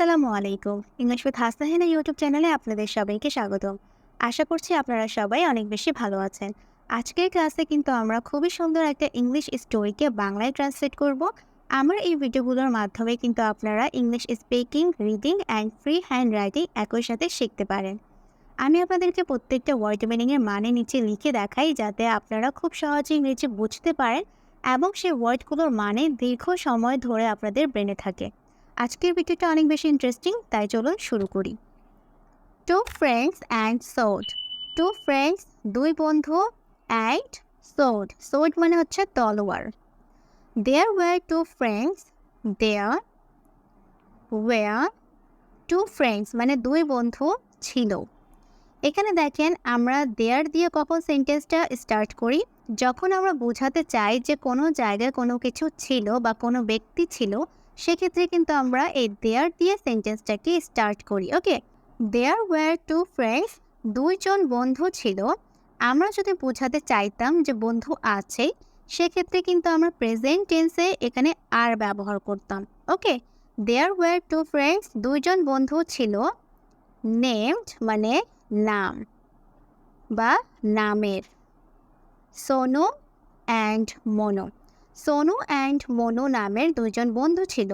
আসসালামু আলাইকুম। English with Hasnahina YouTube চ্যানেলে আপনাদের সবাইকে স্বাগত আশা করছি আপনারা সবাই অনেক বেশি ভালো আছেন। আজকের ক্লাসে কিন্তু আমরা খুবই সুন্দর একটা ইংলিশ স্টোরিকে বাংলায় ট্রান্সলেট করব। আমার এই ভিডিওগুলোর মাধ্যমে কিন্তু আপনারা English speaking reading and free hand writing একই সাথে শিখতে পারেন। আমি আপনাদেরকে প্রত্যেকটা ওয়ার্ড মিনিংয়ের মানে নিচে লিখে দেখাই যাতে আপনারা খুব সহজে ইংরেজি বুঝতে পারেন এবং সেই ওয়ার্ডগুলোর মানে দীর্ঘ সময় ধরে আপনাদের ব্রেনে থাকে। আজকের ভিডিওটা অনেক বেশি ইন্টারেস্টিং তাই চলুন শুরু করি। Two friends and sword two friends দুই বন্ধু অ্যান্ড সোড সোড মানে হচ্ছে তলোয়ার। There were two friends there were two friends মানে দুই বন্ধু ছিল। এখানে দেখেন, আমরা দেয়ার দিয়ে কখন সেন্টেন্সটা স্টার্ট করি? যখন আমরা বোঝাতে চাই যে কোনো জায়গায় কোনো কিছু ছিল বা কোনো ব্যক্তি ছিল সেক্ষেত্রে কিন্তু আমরা এই দেয়ার দিয়ে সেন্টেন্সটাকে স্টার্ট করি okay there were two friends দুইজন বন্ধু ছিল। আমরা যদি বোঝাতে চাইতাম যে বন্ধু আছে, সেক্ষেত্রে কিন্তু আমরা প্রেজেন্ট টেন্সে এখানে আর ব্যবহার করতাম okay there were two friends দুইজন বন্ধু ছিল নেমড মানে নাম বা নামের। সোনু অ্যান্ড মনো। সোনু অ্যান্ড মনু নামের দুজন বন্ধু ছিল।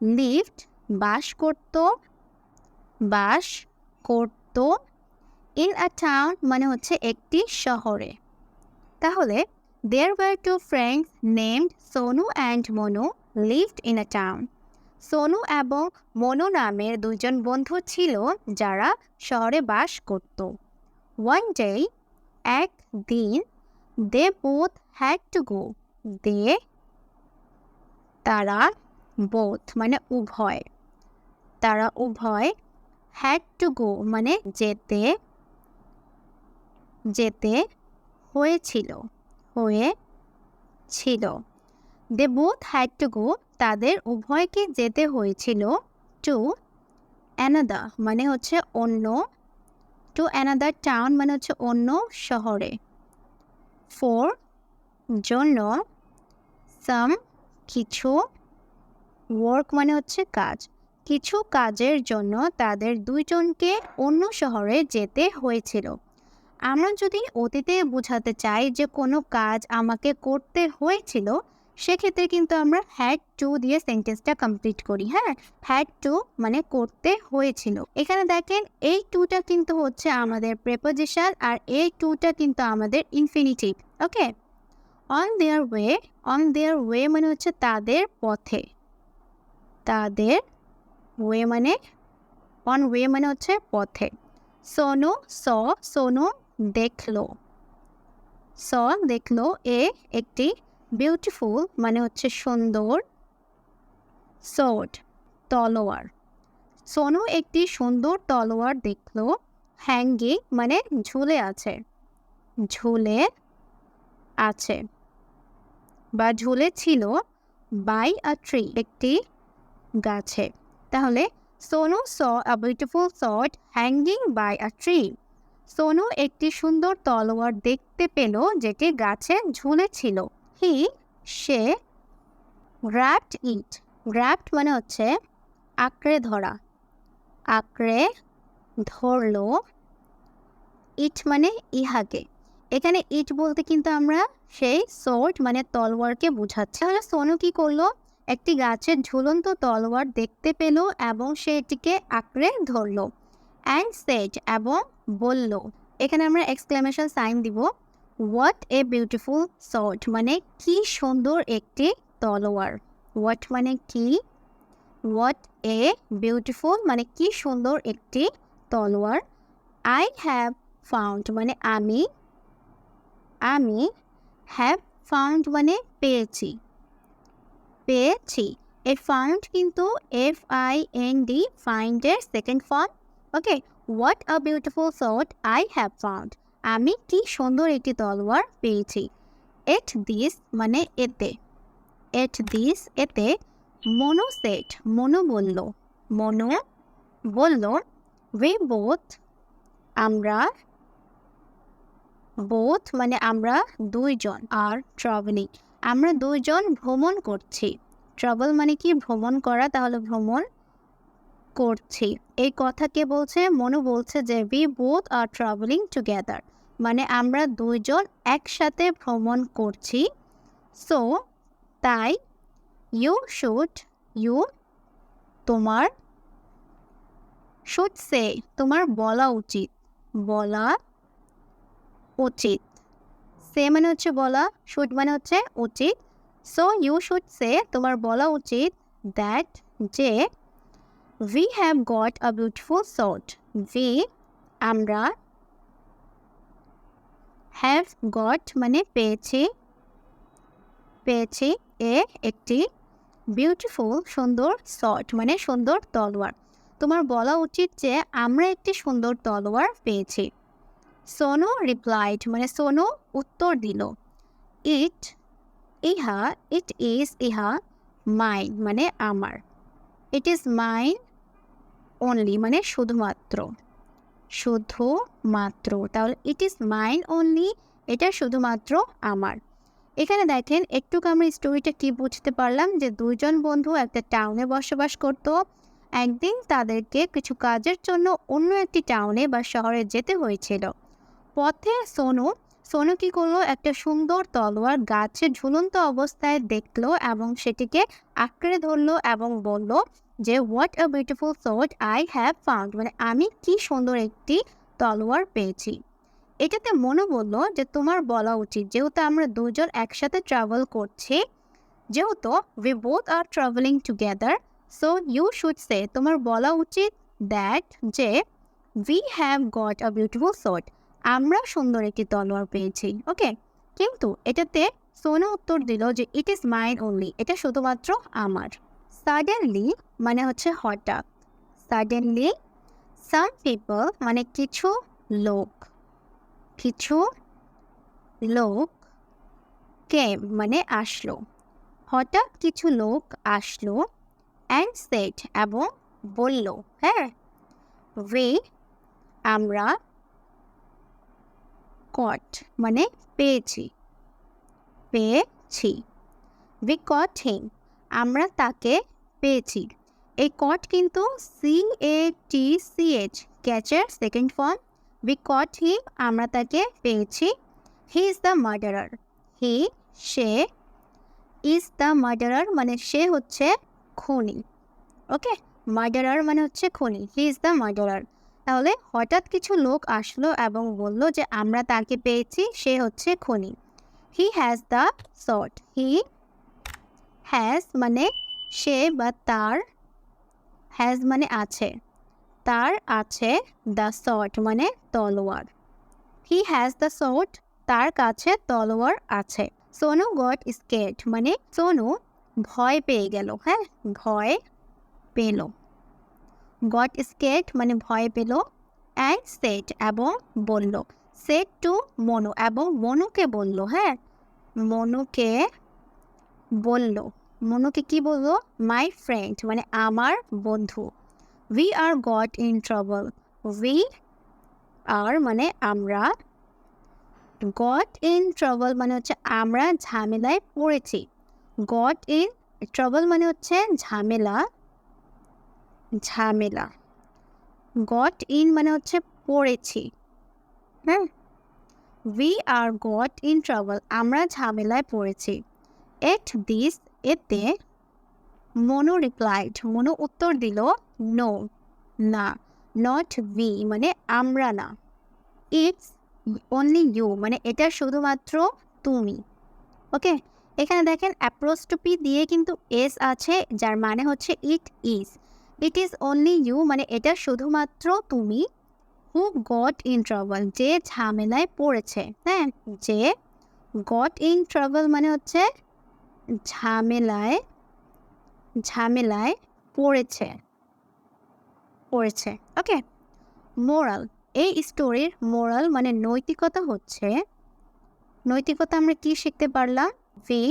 লিফট, বাস করত বাস করত ইন আ টাউন মানে হচ্ছে একটি শহরে। তাহলে there were two friends named Sonu and Monu lived in a town Sonu এবং মনু নামের দুজন বন্ধু ছিল যারা শহরে বাস করত। ওয়ান ডে একদিন they both had to go দিয়ে তারা বোথ মানে উভয়। তারা উভয় হ্যাড টু গো মানে যেতে যেতে হয়েছিল হয়ে ছিল they both had to go তাদের উভয়কে যেতে হয়েছিল টু অ্যানাদা মানে হচ্ছে অন্য টু অ্যানাদার টাউন মানে হচ্ছে অন্য শহরে। ফোর জন্য সাম কিছু ওয়ার্ক মানে হচ্ছে কাজ। কিছু কাজের জন্য তাদের দুইজনকে অন্য শহরে যেতে হয়েছিল। আমরা যদি অতীতে বোঝাতে চাই যে কোনো কাজ আমাকে করতে হয়েছিল, সেক্ষেত্রে কিন্তু আমরা হ্যাড টু দিয়ে সেন্টেন্সটা কমপ্লিট করি হ্যাঁ? হ্যাড টু মানে করতে হয়েছিল। এখানে দেখেন, এই টুটা কিন্তু হচ্ছে আমাদের প্রেপোজিশন আর এই টুটা কিন্তু আমাদের infinitive okay on their way on their way মানে হচ্ছে তাদের পথে। তাদের ওয়ে মানে অন ওয়ে মানে হচ্ছে পথে। সোনু, স, সোনু দেখল। স দেখল এ একটি বিউটিফুল মানে হচ্ছে সুন্দর সোড তলোয়ার। সোনু একটি সুন্দর তলোয়ার দেখল হ্যাঙ্গিং মানে ঝুলে আছে ঝুলে আছে। বা ঝুলে ছিল বাই আ ট্রি একটি গাছে। তাহলে Sonu saw a beautiful sword hanging by a tree Sonu একটি সুন্দর তলোয়ার দেখতে পেল যেটি গাছে ঝুলেছিল। হি সে গ্র্যাপ্ট ইট গ্র্যাপ্ট মানে হচ্ছে আঁকড়ে ধরা। আঁকড়ে ধরলো। ইট মানে ইহাকে। এখানে ইট বলতে কিন্তু আমরা সেই সোর্ট মানে তলোয়ারকে বোঝাচ্ছি। তাহলে সোনু কি করল? একটি গাছের ঝুলন্ত তলোয়ার দেখতে পেল এবং সে এটিকে আঁকড়ে ধরলো অ্যান্ড সেট এবং বলল। এখানে আমরা এক্সক্লেমেশন সাইন দিব। হোয়াট এ বিউটিফুল সর্ট মানে কি সুন্দর একটি তলোয়ার হোয়াট মানে কি? হোয়াট এ বিউটিফুল মানে কি সুন্দর একটি তলোয়ার আই হ্যাভ ফাউন্ড মানে আমি আমি হ্যাভ ফাউন্ড মানে পেয়েছি। পেয়েছি। এ ফাউন্ড কিন্তু F I N D ফাইন্ডের second form okay what a beautiful sword I have found আমি কি সুন্দর একটি তলোয়ার পেয়েছি। এট দিস মানে এতে। এট দিস এতে মনো সেট মনো বলল। মনো বলল উই বোথ আমরা বোথ মানে আমরা দুইজন আর ট্রাভেলিং। আমরা দুইজন ভ্রমণ করছি। ট্রাভেল মানে কি? ভ্রমণ করা, তাহলে ভ্রমণ করছি। এই কথা কে বলছে? মনু বলছে যে we both are travelling together মানে আমরা দুইজন একসাথে ভ্রমণ করছি। সো তাই ইউ শুড ইউ তোমার শুড সে তোমার বলা উচিত। বলা উচিত। সে মানে হচ্ছে বলা শুড মানে হচ্ছে উচিত। সো ইউ শুড সে তোমার বলা উচিত দ্যাট যে we have got a beautiful sword we আমরা হ্যাভ গট মানে পেয়েছি পেয়েছি এ একটি বিউটিফুল সুন্দর শট মানে সুন্দর তলোয়ার। তোমার বলা উচিত যে, আমরা একটি সুন্দর তলোয়ার পেয়েছি। সোনু রিপ্লাইড মানে সোনো উত্তর দিল। ইট ইহা ইট ইজ ইহা মাইন মানে আমার। ইট ইজ মাইন অনলি মানে শুধুমাত্র। শুধুমাত্র, তাহলে ইট ইজ মাইন অনলি এটা শুধুমাত্র আমার। এখানে দেখেন একটু আমরা স্টোরিটা কি বুঝতে পারলাম যে দুইজন বন্ধু একটা টাউনে বসবাস করত। একদিন তাদেরকে কিছু কাজের জন্য অন্য একটি টাউনে বা শহরে যেতে হয়েছিল। পথে সোনু সোনু কি করল একটা সুন্দর তলোয়ার গাছে ঝুলন্ত অবস্থায় দেখল এবং সেটিকে আঁকড়ে ধরলো এবং বলল যে what a beautiful sword I have found মানে আমি কি সুন্দর একটি তলোয়ার পেয়েছি। এটাতে মনে বলল যে, তোমার বলা উচিত। যেহেতু আমরা দুজন একসাথে ট্রাভেল করছি, যেহেতু we both are travelling together so you should say তোমার বলা উচিত দ্যাট যে we have got a beautiful sword আমরা সুন্দর একটি তলোয়ার পেয়েছি, ওকে? কিন্তু এটাতে সোনা উত্তর দিল যে ইট ইজ মাইন অনলি এটা শুধুমাত্র আমার। সাডেনলি মানে হচ্ছে হঠাৎ। সাডেনলি সাম পিপল মানে কিছু লোক কিছু লোক কেম মানে আসলো। হঠাৎ কিছু লোক আসলো অ্যান্ড সেট এবং বলল হ্যাঁ ওয়ে আমরা কট মানে পেয়েছি। পেয়েছি। উই কট হিম আমরা তাকে পেয়েছি। এই কট কিন্তু C A T C H ক্যাচের second form we caught him আমরা তাকে পেয়েছি। He is the murderer he say is the murderer মানে সে হচ্ছে খুনি। ওকে মার্ডারার মানে হচ্ছে খুনি। হি ইজ দ্য মার্ডারার তাহলে হঠাৎ কিছু লোক আসলো এবং বলল যে, আমরা তাকে পেয়েছি, সে হচ্ছে খনি। He has the sword he has মানে সে বা তার হ্যাজ মানে আছে। তার আছে দ্য শট মানে তলোয়ার। হি হ্যাজ দ্য শট তার কাছে তলোয়ার আছে। সোনু গট স্কেট মানে সোনু ভয় পেয়ে গেল হ্যাঁ? ভয় পেল। গট স্কেট মানে ভয় পেল অ্যান্ড সেট এবং বলল। সেট টু মনু এবং মনুকে বলল হ্যাঁ? মনুকে বলল। মনুকে কি বলল? মাই ফ্রেন্ড মানে আমার বন্ধু। We are got in trouble we are মানে আমরা গট ইন ট্রাবল মানে হচ্ছে আমরা ঝামেলায় পড়েছি। গট ইন ট্রাবল মানে হচ্ছে ঝামেলা ঝামেলা। গট ইন মানে হচ্ছে পড়েছি। হ্যাঁ we are got in travel আমরা ঝামেলায় পড়েছি। এট দিস এতে মনো রিপ্লাইড মনো উত্তর দিল নো না নট উই মানে আমরা না। ইটস অনলি ইউ মানে এটা শুধুমাত্র তুমি। ওকে এখানে দেখেন অ্যাপ্রোস্টপি দিয়ে কিন্তু এস আছে, যার মানে হচ্ছে it is it is only you মানে এটা শুধুমাত্র তুমি হু গট ইন ট্রাভেল যে ঝামেলায় পড়েছে হ্যাঁ? যে গট ইন ট্রাভেল মানে হচ্ছে ঝামেলায় ঝামেলায় পড়েছে পড়েছে ওকে মোরাল এই স্টোরির মোরাল মানে নৈতিকতা হচ্ছে, নৈতিকতা আমরা কি শিখতে পারলাম? ভি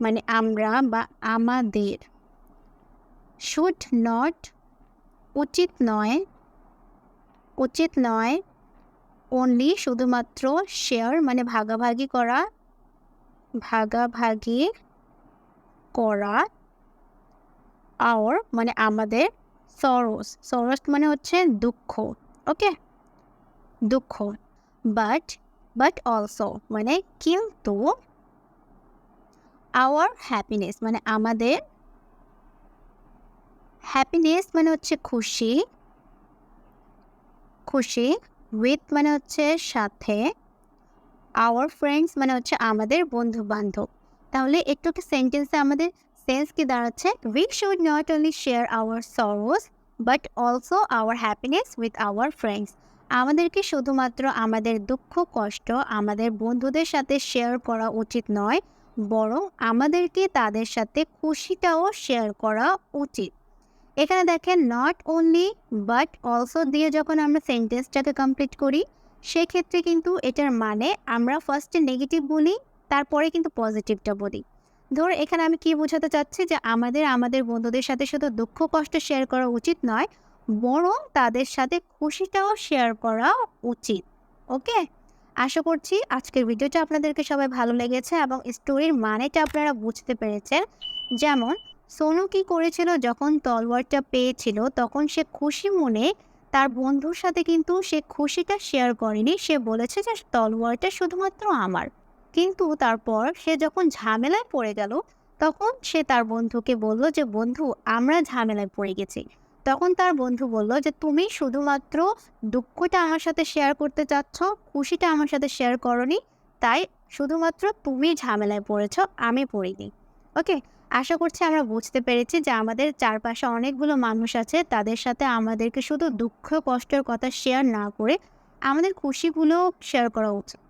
মানে আমরা বা আমাদের। শুড নট উচিত নয়। উচিত নয়। অনলি শুধুমাত্র শেয়ার মানে ভাগাভাগি করা ভাগাভাগি করা আওয়ার মানে আমাদের সরোস সরোস মানে হচ্ছে দুঃখ ওকে দুঃখ। বাট বাট অলসো মানে কিন্তু আওয়ার হ্যাপিনেস মানে আমাদের হ্যাপিনেস মানে হচ্ছে খুশি। খুশি উইথ মানে হচ্ছে সাথে। আওয়ার ফ্রেন্ডস মানে হচ্ছে আমাদের বন্ধু বান্ধব তাহলে একটু সেন্টেন্সে আমাদের সেন্স কি দাঁড়াচ্ছে? We should not only share our sorrows but also our happiness with our friends আমাদেরকে শুধুমাত্র আমাদের দুঃখ, কষ্ট, আমাদের বন্ধুদের সাথে শেয়ার করা উচিত নয়, বরং আমাদেরকে তাদের সাথে খুশিটাও শেয়ার করা উচিত। এখানে দেখেন নট অনলি বাট অলসো দিয়ে যখন আমরা সেন্টেন্সটাকে কমপ্লিট করি, সেক্ষেত্রে কিন্তু এটার মানে আমরা ফার্স্টে নেগেটিভ বলি, তারপরে কিন্তু পজিটিভটা বলি। ধর, এখানে আমি কি বোঝাতে চাচ্ছি যে আমাদের আমাদের বন্ধুদের সাথে শুধু দুঃখ, কষ্ট শেয়ার করা উচিত নয়, বরং তাদের সাথে খুশিটাও শেয়ার করা উচিত ওকে আশা করছি আজকের ভিডিওটা আপনাদেরকে সবাই ভালো লেগেছে এবং স্টোরির মানেটা আপনারা বুঝতে পেরেছেন। যেমন সোনু কি করেছিল যখন তলোয়ারটা পেয়েছিল, তখন সে খুশি মনে তার বন্ধুর সাথে কিন্তু সে খুশিটা শেয়ার করেনি। সে বলেছে যে, তলোয়ারটা শুধুমাত্র আমার। কিন্তু তারপর সে যখন ঝামেলায় পড়ে গেল, তখন সে তার বন্ধুকে বলল যে, বন্ধু, আমরা ঝামেলায় পড়ে গেছি। তখন তার বন্ধু বলল যে, তুমি শুধুমাত্র দুঃখটা আমার সাথে শেয়ার করতে চাচ্ছ, খুশিটা আমার সাথে শেয়ার করনি, তাই শুধুমাত্র তুমি ঝামেলায় পড়েছ, আমি পড়িনি। ওকে আশা করছি আমরা বুঝতে পেরেছি যে আমাদের চারপাশে অনেকগুলো মানুষ আছে, তাদের সাথে আমাদেরকে শুধু দুঃখ, কষ্টের কথা শেয়ার না করে আমাদের খুশিগুলোও শেয়ার করা উচিত।